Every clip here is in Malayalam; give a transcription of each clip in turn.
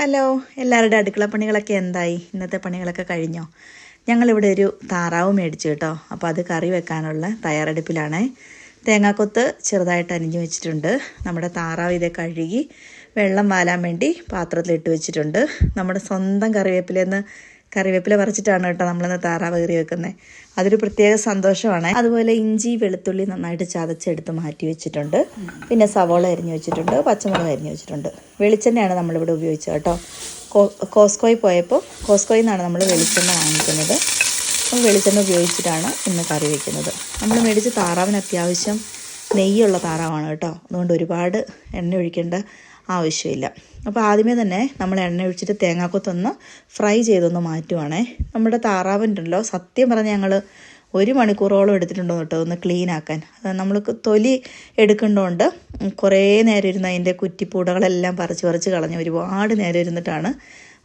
ഹലോ എല്ലാവരുടെ അടുക്കള പണികളൊക്കെ എന്തായി? ഇന്നത്തെ പണികളൊക്കെ കഴിഞ്ഞോ? ഞങ്ങളിവിടെ ഒരു താറാവ് മേടിച്ചു കേട്ടോ. അപ്പോൾ അത് കറി വെക്കാനുള്ള തയ്യാറെടുപ്പിലാണ്. തേങ്ങാക്കൊത്ത് ചെറുതായിട്ട് അരിഞ്ഞു വെച്ചിട്ടുണ്ട്. നമ്മുടെ താറാവ് ഇതേ കഴുകി വെള്ളം വാലാൻ വേണ്ടി പാത്രത്തിലിട്ട് വെച്ചിട്ടുണ്ട്. നമ്മുടെ സ്വന്തം കറിവേപ്പിലെന്ന് കറിവേപ്പില പറിച്ചിട്ടാണ് കേട്ടോ നമ്മളിന്ന് താറാവ് കറി വെക്കുന്നത്. അതൊരു പ്രത്യേക സന്തോഷമാണ്. അതുപോലെ ഇഞ്ചി വെളുത്തുള്ളി നന്നായിട്ട് ചതച്ചെടുത്ത് മാറ്റി വെച്ചിട്ടുണ്ട്. പിന്നെ സവോള അരിഞ്ഞു വെച്ചിട്ടുണ്ട്. പച്ചമുളക് അരിഞ്ഞു വെച്ചിട്ടുണ്ട്. വെളിച്ചെണ്ണയാണ് നമ്മളിവിടെ ഉപയോഗിച്ചത് കേട്ടോ. കോസ്കോയിൽ പോയപ്പോൾ കോസ്കോയിൽ നിന്നാണ് നമ്മൾ വെളിച്ചെണ്ണ വാങ്ങിക്കുന്നത്. അപ്പം വെളിച്ചെണ്ണ ഉപയോഗിച്ചിട്ടാണ് ഇന്ന് കറി വയ്ക്കുന്നത് നമ്മൾ മേടിച്ച് താറാവിന് അത്യാവശ്യം നെയ്യുള്ള താറാവാണ് കേട്ടോ. അതുകൊണ്ട് ഒരുപാട് എണ്ണ ഒഴിക്കേണ്ട ആവശ്യമില്ല. അപ്പോൾ ആദ്യമേ തന്നെ നമ്മൾ എണ്ണ ഒഴിച്ചിട്ട് തേങ്ങാക്കൊത്തൊന്ന് ഫ്രൈ ചെയ്തൊന്ന് മാറ്റുവാണേ. നമ്മുടെ താറാവുണ്ടല്ലോ സത്യം പറഞ്ഞാൽ ഞങ്ങൾ ഒരു മണിക്കൂറോളം എടുത്തിട്ടുണ്ടോ കേട്ടോ ഒന്ന് ക്ലീൻ ആക്കാൻ. അത് നമ്മൾക്ക് തൊലി എടുക്കേണ്ടതുകൊണ്ട് കുറേ നേരം ഇരുന്ന് അതിന്റെ കുറ്റിപ്പൂടകളെല്ലാം പറിച്ച് പറിച്ച് കളഞ്ഞ് ഒരുപാട് നേരം ഇരുന്നിട്ടാണ്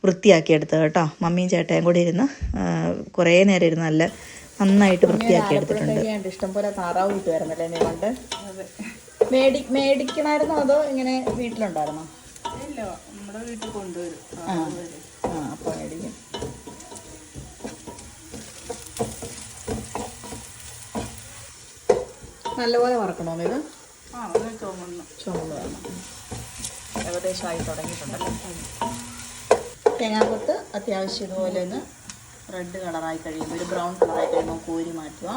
വൃത്തിയാക്കിയെടുത്തത് കേട്ടോ. മമ്മിയും ചേട്ടയും കൂടി ഇരുന്ന് കുറേ നേരം ഇരുന്ന് നല്ല നന്നായിട്ട് വൃത്തിയാക്കി എടുത്തിട്ടുണ്ട് ഇഷ്ടംപോലെ താറാവ് കിട്ടുമായിരുന്നല്ലേ നീ കൊണ്ട് മേടി മേടിക്കണമായിരുന്നോ അതോ ഇങ്ങനെ വീട്ടിലുണ്ടായിരുന്നോ? ഇല്ല നമ്മുടെ വീട്ടിൽ കൊണ്ടുവരും. ആ ആ അപ്പോൾ മേടിക്കും. നല്ലപോലെ വറക്കണോ ഇത്? ആ അത് ചുമന്നു. ചുമന്ന് വേണം ഏകദേശമായി തുടങ്ങിയിട്ടുണ്ടല്ലോ തേങ്ങാക്കൊത്ത് അത്യാവശ്യം ഇതുപോലെ ഒന്ന് റെഡ് കളറായി കഴിയുമ്പോൾ ഒരു ബ്രൗൺ കളറായി കഴിയുമ്പോൾ കോരി മാറ്റുക.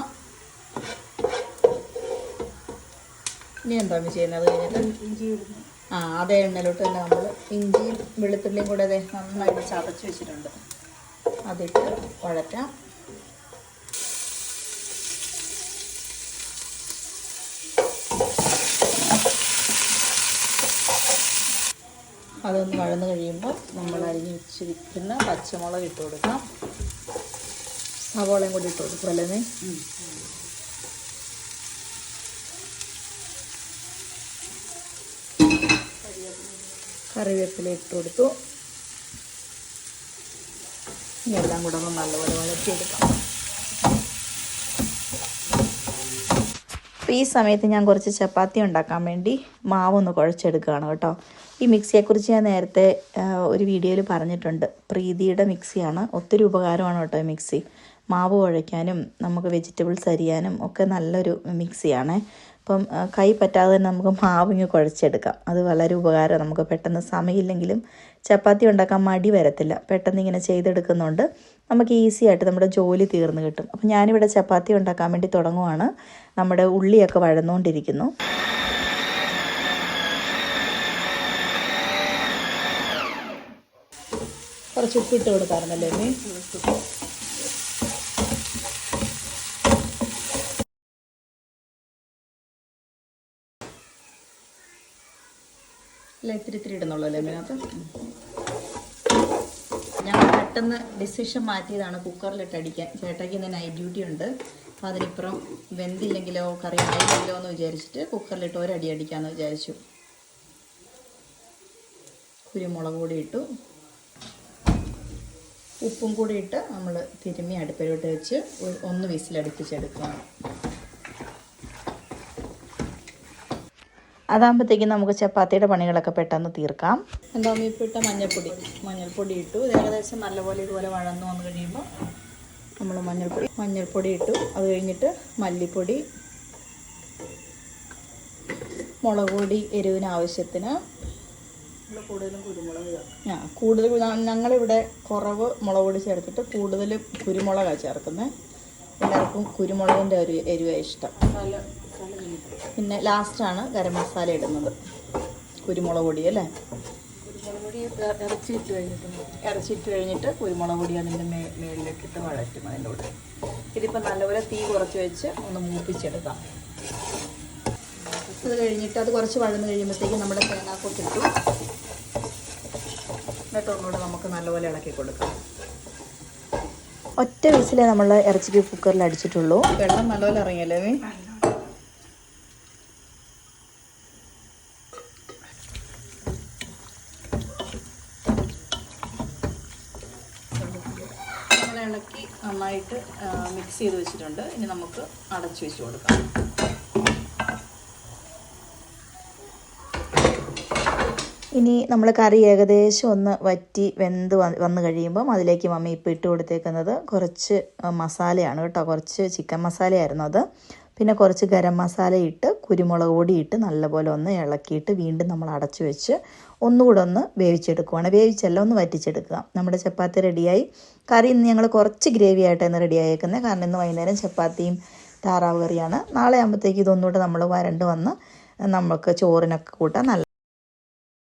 ഇനി എന്താ ചെയ്യുന്നത്? കഴിഞ്ഞിട്ട്? ഇഞ്ചി ആ അതേ എണ്ണയിലോട്ട് തന്നെ നമ്മൾ ഇഞ്ചിയും വെളുത്തുള്ളിയും കൂടെ അതെ നന്നായിട്ട് ചതച്ച് വെച്ചിട്ടുണ്ട്. അതിട്ട് വഴറ്റാം. അതൊന്ന് വഴന്ന് കഴിയുമ്പോൾ നമ്മൾ അരിഞ്ഞ് വെച്ചിരിക്കുന്ന പച്ചമുളക് ഇട്ട് കൊടുക്കാം. സവോളയും കൂടി ഇട്ട് കൊടുക്കും അല്ലേ കറിവേപ്പില ഇട്ട് കൊടുത്തു. എല്ലാം കൂടെ ഒന്ന് നല്ലപോലെ വഴറ്റിയെടുക്കാം അപ്പോൾ ഈ സമയത്ത് ഞാൻ കുറച്ച് ചപ്പാത്തി ഉണ്ടാക്കാൻ വേണ്ടി മാവൊന്ന് കുഴച്ചെടുക്കുകയാണ് കേട്ടോ. ഈ മിക്സിയെക്കുറിച്ച് ഞാൻ നേരത്തെ ഒരു വീഡിയോയിൽ പറഞ്ഞിട്ടുണ്ട്. പ്രീതിയുടെ മിക്സിയാണ്. ഒത്തിരി ഉപകാരമാണ് കേട്ടോ ഈ മിക്സി. മാവ് കുഴയ്ക്കാനും നമുക്ക് വെജിറ്റബിൾസ് അരിയാനും ഒക്കെ നല്ലൊരു മിക്സിയാണ്. അപ്പം കൈ പറ്റാതെ തന്നെ നമുക്ക് മാവിങ് കുഴച്ചെടുക്കാം. അത് വളരെ ഉപകാരം. നമുക്ക് പെട്ടെന്ന് സമയമില്ലെങ്കിലും ചപ്പാത്തി ഉണ്ടാക്കാൻ മടി വരത്തില്ല. പെട്ടെന്ന് ഇങ്ങനെ ചെയ്തെടുക്കുന്നതുകൊണ്ട് നമുക്ക് ഈസി ആയിട്ട് നമ്മുടെ ജോലി തീർന്നു കിട്ടും. അപ്പം ഞാനിവിടെ ചപ്പാത്തി ഉണ്ടാക്കാൻ വേണ്ടി തുടങ്ങുവാണ്. നമ്മുടെ ഉള്ളിയൊക്കെ വഴന്നുകൊണ്ടിരിക്കുന്നു. കുറച്ച് ഉപ്പിട്ട് കൊടുക്കാറുണ്ടല്ലേ അല്ല ഇത്തിരി ഇത്തിരി ഇടുന്നുള്ളൂ അല്ലേ അതിനകത്ത് ഞങ്ങൾ പെട്ടെന്ന് ഡിസിഷൻ മാറ്റിയതാണ് കുക്കറിലിട്ട് അടിക്കാൻ. ചേട്ടയ്ക്ക് ഇന്ന് നൈറ്റ് ഡ്യൂട്ടി ഉണ്ട്. അപ്പോൾ അതിനിപ്പുറം വെന്തില്ലെങ്കിലോ കറി ആയില്ലെങ്കിലോ എന്ന് വിചാരിച്ചിട്ട് കുക്കറിലിട്ട് ഒരടി അടിക്കാമെന്ന് വിചാരിച്ചു. കുരുമുളക് കൂടി ഇട്ടു. ഉപ്പും കൂടി ഇട്ട് നമ്മൾ തിരുമ്മി അടുപ്പിലോട്ട് വെച്ച് ഒന്ന് വിസിലടുപ്പിച്ചെടുക്കുകയാണ്. അതാകുമ്പോഴത്തേക്കും നമുക്ക് ചപ്പാത്തിയുടെ പണികളൊക്കെ പെട്ടെന്ന് തീർക്കാം. എന്താ ഇപ്പോൾ ഇട്ട മഞ്ഞൾപ്പൊടി? മഞ്ഞൾപ്പൊടി ഇട്ടു. ഇത് ഏകദേശം നല്ലപോലെ ഇതുപോലെ വഴന്ന് വന്നു കഴിയുമ്പോൾ നമ്മൾ മഞ്ഞൾപ്പൊടി മഞ്ഞൾപ്പൊടി ഇട്ടു. അത് കഴിഞ്ഞിട്ട് മല്ലിപ്പൊടി മുളക് പൊടി എരിവിന് ആവശ്യത്തിന് കൂടുതലും കുരുമുളക് ആ കൂടുതൽ ഞങ്ങളിവിടെ കുറവ് മുളക് പൊടി ചേർത്തിട്ട് കൂടുതൽ കുരുമുളകാണ് ചേർക്കുന്നത് എല്ലാവർക്കും കുരുമുളകിന്റെ ഒരു എരിവാണ് ഇഷ്ടം. പിന്നെ ലാസ്റ്റാണ് ഗരം മസാല ഇടുന്നത്. കുരുമുളക് പൊടി അല്ലേ? ഇറച്ചിട്ട് ഇട്ട് കഴിഞ്ഞിട്ട് ഇറച്ചിട്ട് കഴിഞ്ഞിട്ട് കുരുമുളക് പൊടി അതിന്റെ മേ മേളിലേക്കിട്ട് വഴറ്റും അതിന്റെ കൂടെ. ഇതിപ്പോൾ നല്ലപോലെ തീ കുറച്ച് വെച്ച് ഒന്ന് മൂപ്പിച്ചെടുക്കാം. അത് കഴിഞ്ഞിട്ട് അത് കുറച്ച് വഴന്ന് കഴിയുമ്പോഴത്തേക്കും നമ്മുടെ തേങ്ങാക്കൊത്തിട്ടു എന്നിട്ട് ഒന്നുകൂടെ നമുക്ക് നല്ലപോലെ ഇളക്കി കൊടുക്കാം. ഒറ്റ വിസിലേ നമ്മൾ ഇറച്ചിക്ക് കുക്കറിൽ അടിച്ചിട്ടുള്ളൂ. വെള്ളം നല്ലപോലെ ഇറങ്ങിയല്ലേ ഇളക്കി നന്നായിട്ട് മിക്സ് ചെയ്ത് വെച്ചിട്ടുണ്ട്. ഇനി നമുക്ക് അടച്ചു വെച്ച് കൊടുക്കാം. ഇനി നമ്മൾ കറി ഏകദേശം ഒന്ന് വറ്റി വെന്ത് വന്നു കഴിയുമ്പം അതിലേക്ക് മമ്മി ഇപ്പോൾ ഇട്ട് കൊടുത്തേക്കുന്നത് കുറച്ച് മസാലയാണ് കേട്ടോ. കുറച്ച് ചിക്കൻ മസാലയായിരുന്നു അത്. പിന്നെ കുറച്ച് ഗരം മസാല ഇട്ട് കുരുമുളക് പൊടി ഇട്ട് നല്ലപോലെ ഒന്ന് ഇളക്കിയിട്ട് വീണ്ടും നമ്മൾ അടച്ചു വെച്ച് ഒന്നുകൂടെ ഒന്ന് വേവിച്ചെടുക്കുവാണ്. വേവിച്ചല്ല ഒന്ന് വറ്റിച്ചെടുക്കുക. നമ്മുടെ ചപ്പാത്തി റെഡിയായി. കറി ഇന്ന് ഞങ്ങൾ കുറച്ച് ഗ്രേവി ആയിട്ടാണ് റെഡിയായേക്കുന്നത് കാരണം ഇന്ന് വൈകുന്നേരം ചപ്പാത്തിയും താറാവ് കറിയാണ്. നാളെ ആകുമ്പോഴത്തേക്ക് ഇതൊന്നുകൂടെ നമ്മൾ വരണ്ട് വന്ന് നമുക്ക് ചോറിനൊക്കെ കൂട്ടാൻ നല്ല